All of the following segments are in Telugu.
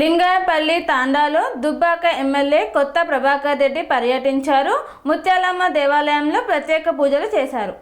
లింగాయపల్లి తాండాలో దుబ్బాక ఎమ్మెల్యే కొత్త ప్రభాకర్ రెడ్డి పర్యటించారు. ముత్యాలమ్మ దేవాలయంలో ప్రత్యేక పూజలు చేశారు.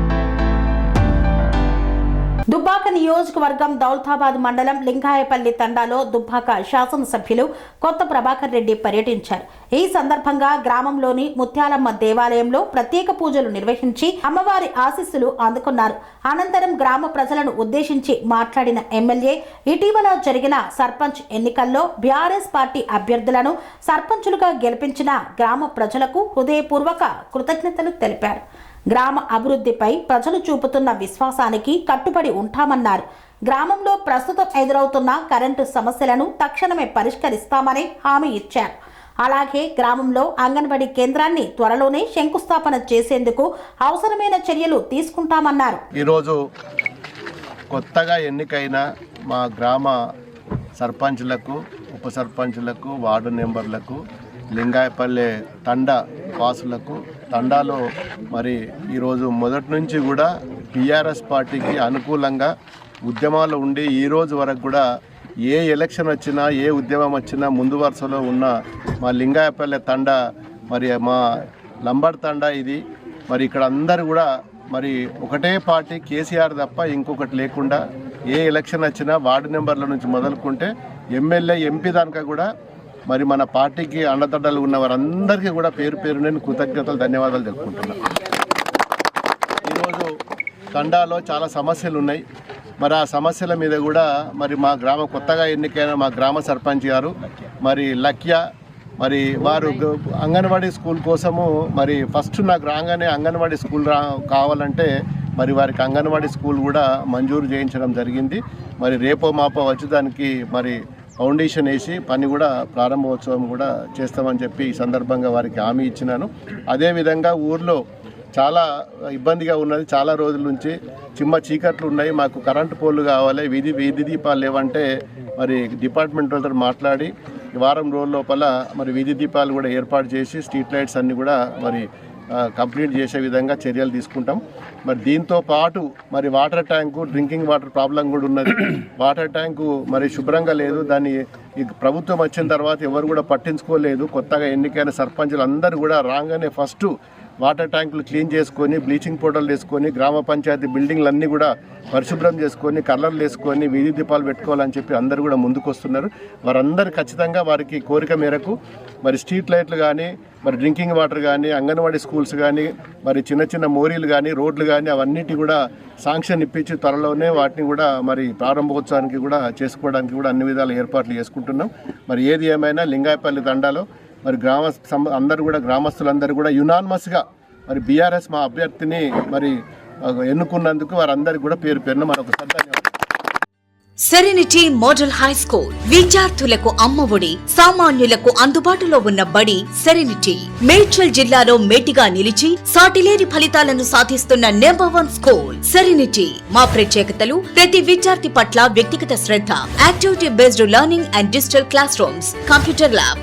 దుబ్బాక నియోజకవర్గం దౌలతాబాద్ మండలం లింగాయపల్లి తండాలో దుబ్బాక శాసనసభ్యులు కొత్త ప్రభాకర్ రెడ్డి పర్యటించారు. ఈ సందర్భంగా గ్రామంలోని ముత్యాలమ్మ దేవాలయంలో ప్రత్యేక పూజలు నిర్వహించి అమ్మవారి ఆశీస్సులు అందుకున్నారు. అనంతరం గ్రామ ప్రజలను ఉద్దేశించి మాట్లాడిన ఎమ్మెల్యే ఇటీవల జరిగిన సర్పంచ్ ఎన్నికల్లో బీఆర్ఎస్ పార్టీ అభ్యర్థులను సర్పంచులుగా గెలిపించిన గ్రామ ప్రజలకు హృదయపూర్వక కృతజ్ఞతలు తెలిపారు. గ్రామ అభివృద్ధిపై ప్రజలు చూపుతున్న విశ్వాసానికి కట్టుబడి ఉంటామన్నారు. గ్రామంలో ప్రస్తుతం ఎదురవుతున్న కరెంటు సమస్యలను తక్షణమే పరిష్కరిస్తామని హామీ ఇచ్చారు. అలాగే గ్రామంలో అంగన్వాడీ కేంద్రాన్ని త్వరలోనే శంకుస్థాపన చేసేందుకు అవసరమైన చర్యలు తీసుకుంటామన్నారు. ఈరోజు కొత్తగా ఎన్నికైన మా గ్రామ సర్పంచ్లకు ఉప సర్పంచ్లకు వార్డు మెంబర్లకు లింగాయపల్లె తండ వాసులకు తండాలో మరి ఈరోజు మొదటి నుంచి కూడా టీఆర్ఎస్ పార్టీకి అనుకూలంగా ఉద్యమాలు ఉండి ఈ రోజు వరకు కూడా ఏ ఎలక్షన్ వచ్చినా ఏ ఉద్యమం వచ్చినా ముందు వరుసలో ఉన్న మా లింగాయపల్లె తండా మరి మా లంబర్ తండా ఇది. మరి ఇక్కడ అందరు కూడా మరి ఒకటే పార్టీ కేసీఆర్ తప్ప ఇంకొకటి లేకుండా ఏ ఎలక్షన్ వచ్చినా వార్డు నెంబర్ల నుంచి మొదలుకుంటే ఎమ్మెల్యే ఎంపీ దానిక కూడా మరి మన పార్టీకి అండదండలు ఉన్న వారందరికీ కూడా పేరు పేరు నేను కృతజ్ఞతలు ధన్యవాదాలు తెలుపుకుంటున్నాను ఈరోజు కండాలో చాలా సమస్యలు ఉన్నాయి. మరి ఆ సమస్యల మీద కూడా మరి మా గ్రామ కొత్తగా ఎన్నికైన మా గ్రామ సర్పంచ్ గారు మరి లక్య మరి వారు అంగన్వాడీ స్కూల్ కోసము మరి ఫస్ట్ నాకు రాగానే అంగన్వాడీ స్కూల్ రా కావాలంటే మరి వారికి అంగన్వాడీ స్కూల్ కూడా మంజూరు చేయించడం జరిగింది. మరి రేపో మాపో వచ్చి దానికి మరి ఫౌండేషన్ వేసి పని కూడా ప్రారంభోత్సవం కూడా చేస్తామని చెప్పి ఈ సందర్భంగా వారికి హామీ ఇచ్చినాను. అదేవిధంగా ఊర్లో చాలా ఇబ్బందిగా ఉన్నది. చాలా రోజుల నుంచి చిమ్మ చీకట్లు ఉన్నాయి. మాకు కరెంటు పోల్లు కావాలి. వీధి వీధి దీపాలు లేవంటే మరి డిపార్ట్మెంట్ వాళ్ళతో మాట్లాడి వారం రోజుల లోపల మరి వీధి దీపాలు కూడా ఏర్పాటు చేసి స్ట్రీట్ లైట్స్ అన్నీ కూడా మరి కంప్లీట్ చేసే విధంగా చర్యలు తీసుకుంటాం. మరి దీంతో పాటు మరి water tank drinking water problem కూడా ఉన్నది. వాటర్ ట్యాంకు మరి శుభ్రంగా లేదు. దాన్ని ఈ ప్రభుత్వం వచ్చిన తర్వాత ఎవరు కూడా పట్టించుకోలేదు. కొత్తగా ఎన్నికైన సర్పంచులు అందరూ కూడా రాగానే ఫస్ట్ వాటర్ ట్యాంకులు క్లీన్ చేసుకొని బ్లీచింగ్ పౌడర్లు వేసుకొని గ్రామ పంచాయతీ బిల్డింగ్లు అన్నీ కూడా పరిశుభ్రం చేసుకొని కలర్లు వేసుకొని వీధి దీపాలు పెట్టుకోవాలని చెప్పి అందరూ కూడా ముందుకు వస్తున్నారు. వారందరూ ఖచ్చితంగా వారికి కోరిక మేరకు మరి స్ట్రీట్ లైట్లు కానీ మరి డ్రింకింగ్ వాటర్ కానీ అంగన్వాడీ స్కూల్స్ కానీ మరి చిన్న చిన్న మోరీలు కానీ రోడ్లు కానీ అవన్నిటి కూడా శాంక్షన్ ఇప్పించి త్వరలోనే వాటిని కూడా మరి ప్రారంభోత్సవానికి కూడా చేసుకోవడానికి కూడా అన్ని విధాల ఏర్పాట్లు చేసుకుంటున్నాం. మరి ఏది ఏమైనా లింగాయపల్లి దండాలో మరి గ్రామ అందరూ కూడా గ్రామస్తులందరూ కూడా యునాన్మస్గా మరి బీఆర్ఎస్ మా అభ్యర్థిని మరి ఎన్నుకున్నందుకు వారందరికీ కూడా పేరు పేరున మరొకసారి ధన్యవాదాలు. సెరెనిటీ మోడల్ హై స్కూల్ విద్యార్థులకు అమ్మఒడి సామాన్యులకు అందుబాటులో ఉన్న బడి సెరెనిటీ మేడ్చల్ జిల్లాలో మేటిగా నిలిచి సాటిలేని ఫలితాలను సాధిస్తున్న నెంబర్ వన్ స్కూల్ సెరెనిటీ మా ప్రత్యేకతలు ప్రతి విద్యార్థి పట్ల వ్యక్తిగత శ్రద్ధ activity based learning and digital classrooms computer lab